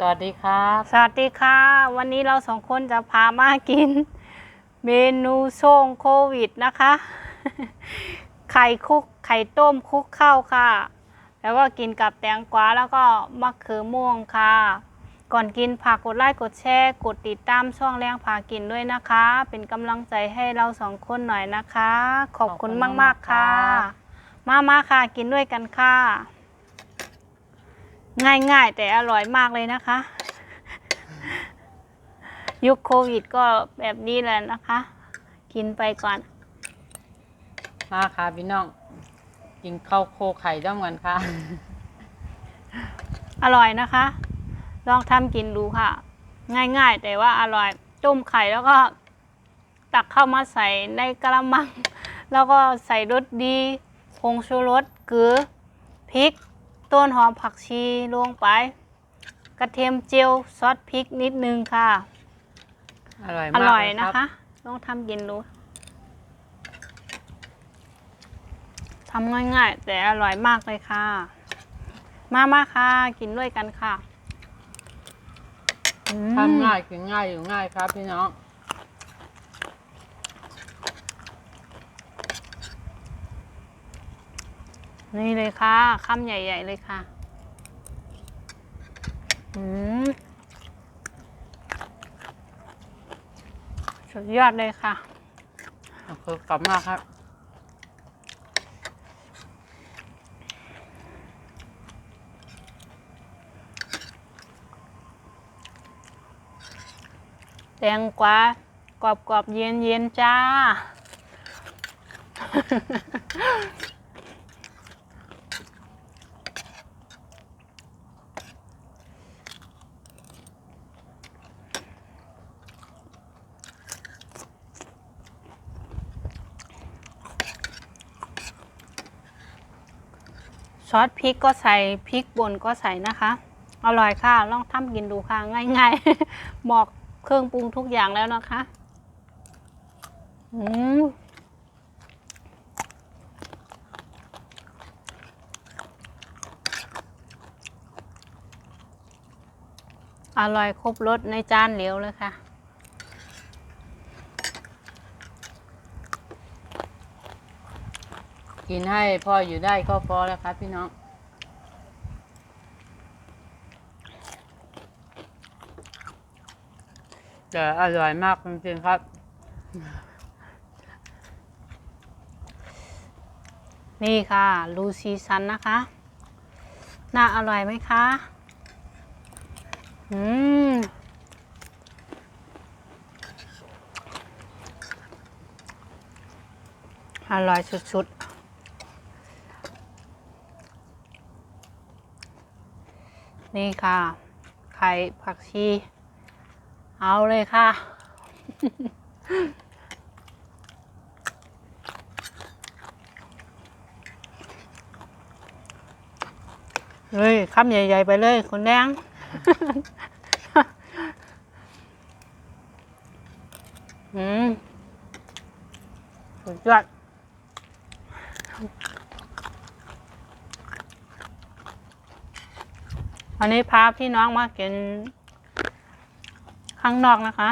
สวัสดีครับ สวัสดีค่ะ วันนี้เราสองคนจะพามากิน เมนูช่วงโควิดนะคะ ไข่คุกไข่ต้มคลุกข้าวค่ะ แล้วก็กินกับแตงกวาแล้วก็มะเขือม่วงค่ะ ก่อนกินฝากกดไลค์กดแชร์กดติดตามช่องแรงพากินด้วยนะคะ เป็นกำลังใจให้เราสองคนหน่อยนะคะ ขอบคุณมากๆค่ะ มามาค่ะกินด้วยกันค่ะ ง่ายๆ แต่อร่อยมากเลยนะคะ ยุคโควิดก็แบบนี้แหละนะคะ กินไปก่อน มาค่ะพี่น้อง กินข้าวโคไข่ด้วยกันค่ะ อร่อยนะคะ ลองทำกินดูค่ะ ง่ายๆ แต่ว่าอร่อยต้มไข่แล้วก็ ตักเข้ามาใส่ในกระมัง แล้วก็ใส่รสดีผงชูรสเกลือพริก ต้นหอมผักชีลงไป กระเทียมเจียวซอสพริกนิดนึงค่ะ อร่อยอมากร่อยเลนะรับคะลองทำกินดูทำง่ายๆ แต่อร่อยมากเลยค่ะ มามาค่ะกินด้วยกันค่ะอืม ทำง่ายกินง่ายอยู่ง่ายครับพี่น้อง นี่เลยค่ะคำใหญ่ ๆ เลยค่ะอืมสุดยอดเลยค่ะคือกลับมากครับแตงกวากรอบกรอบๆเย็นเย็นๆจ้า ซอสพริกก็ใส่พริกป่นก็ใส่นะคะอร่อยค่ะลองทำกินดูค่ะ ง่ายๆบอกเครื่องปรุงทุกอย่างแล้วนะคะอืมอร่อยครบรสในจานเหลวเลยค่ะ กินให้พ่ออยู่ได้ก็พอแล้วครับพี่น้องแต่อร่อยมากจริงๆครับ นี่ค่ะ ลูซีซันนะคะ น่าอร่อยไหมคะ อืมอร่อยสุดๆ นี่ค่ะ ไข่ผักชี เอาเลยค่ะ เลยคำใหญ่ ๆ ไปเลยคุณแดงอืมสุดยอด อันนี้พาพี่น้องมากิน ข้างนอกนะคะ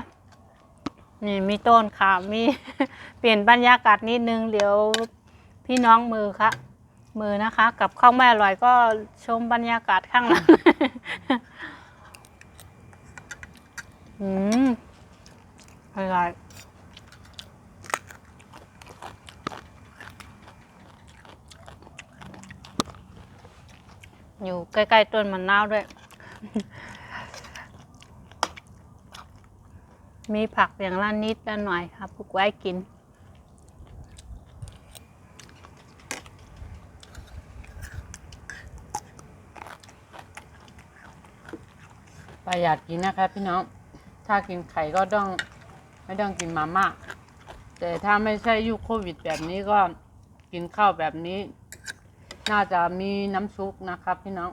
นี่มีต้นค่ะมี เปลี่ยนบรรยากาศนิดนึง เดี๋ยวพี่น้องมือค่ะ มือนะคะ กับข้าวแม่อร่อยก็ชมบรรยากาศข้างหลังอืมอร่อย อยู่ใกล้ๆต้นมะนาวด้วย มีผักอย่างละนิดละหน่อยครับปลูกไว้กิน ประหยัดกินนะครับพี่น้อง ถ้ากินไข่ก็ต้อง ไม่ต้องกินมาม่าแต่ถ้าไม่ใช่ยุคโควิดแบบนี้ก็กินข้าวแบบนี้ น่าจะมีน้ำซุปนะครับพี่น้อง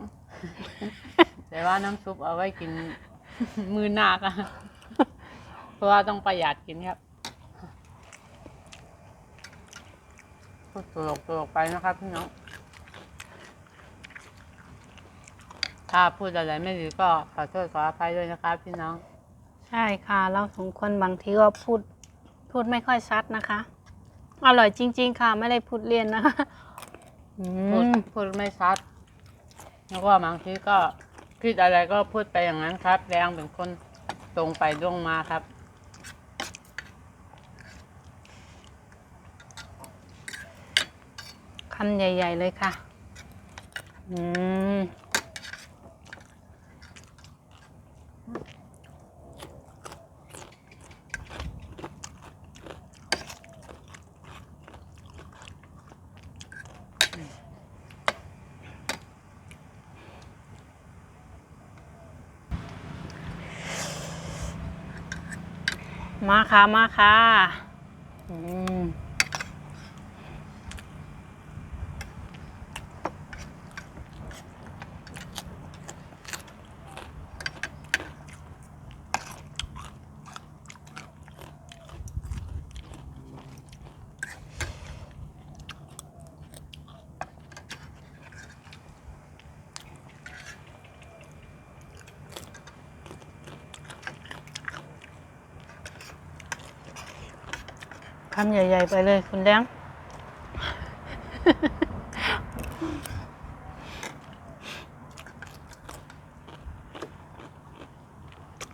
แต่ว่าน้ำซุปเอาไว้กินมือหน้าค่ะเพราะว่าต้องประหยัดกินครับพูดตลกตลกไปนะครับพี่น้อง ถ้าพูดอะไรไม่ดีก็ขอโทษขออภัยด้วยนะครับพี่น้อง ใช่ค่ะ เราสองคนบางทีก็พูดพูดไม่ค่อยชัดนะคะ อร่อยจริง ๆ ค่ะ ไม่ได้พูดเลียนนะคะอื พูดมพูดไม่ชัด แล้วก็บางทีก็คิดอะไรก็พูดไปอย่างนั้นครับ แรงเป็นคนตรงไปตรงมาครับ คำใหญ่ ๆ เลยค่ะ อืม มาค่ะมาค่ะอืม คำใหญ่ ๆ ไปเลยคุณแดง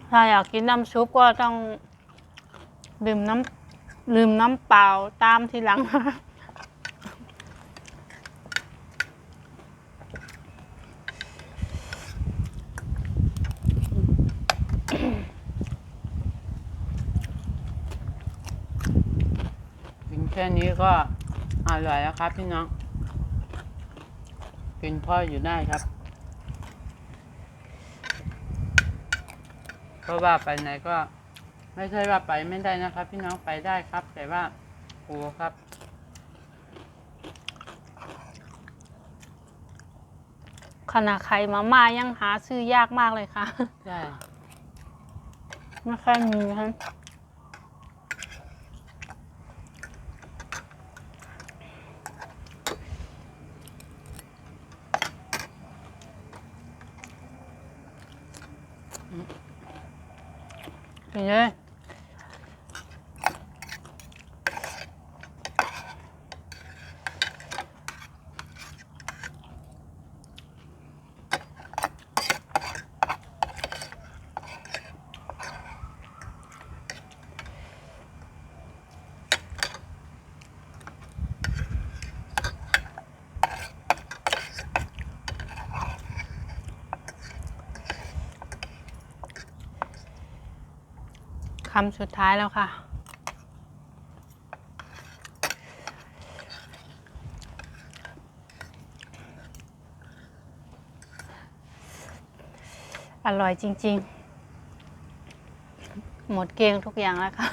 ถ้าอยากกินน้ำซุปก็ต้องดื่มน้ำลืมน้ำเปล่าตามทีหลังนแค่นี้ก็อร่อยแล้วครับพี่น้อง กินพ่ออยู่ได้ครับ เพราะว่าไปไหนก็ไม่ใช่ว่าไปไม่ได้นะครับ พี่น้องไปได้ครับ แต่ว่าโอ้ครับขนาดไข่มาม่ายังหาซื้อยากมากเลยค่ะ ใช่ ไม่ค่อยมีค่ะกิ นเำสุดท้ายแล้วค่ะ อร่อยจริง ๆ หมดเกลี้ยงทุกอย่างแล้วค่ะ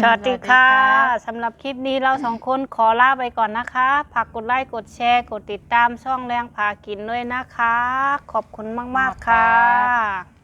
สวัสดีค่ะสำหรับคลิปนี้เราสองคนขอลาไปก่อนนะคะฝากกดไลค์กดแชร์กดติดตามช่องแรงพากินด้วยนะคะ ขอบคุณมาก ๆ ค่ะ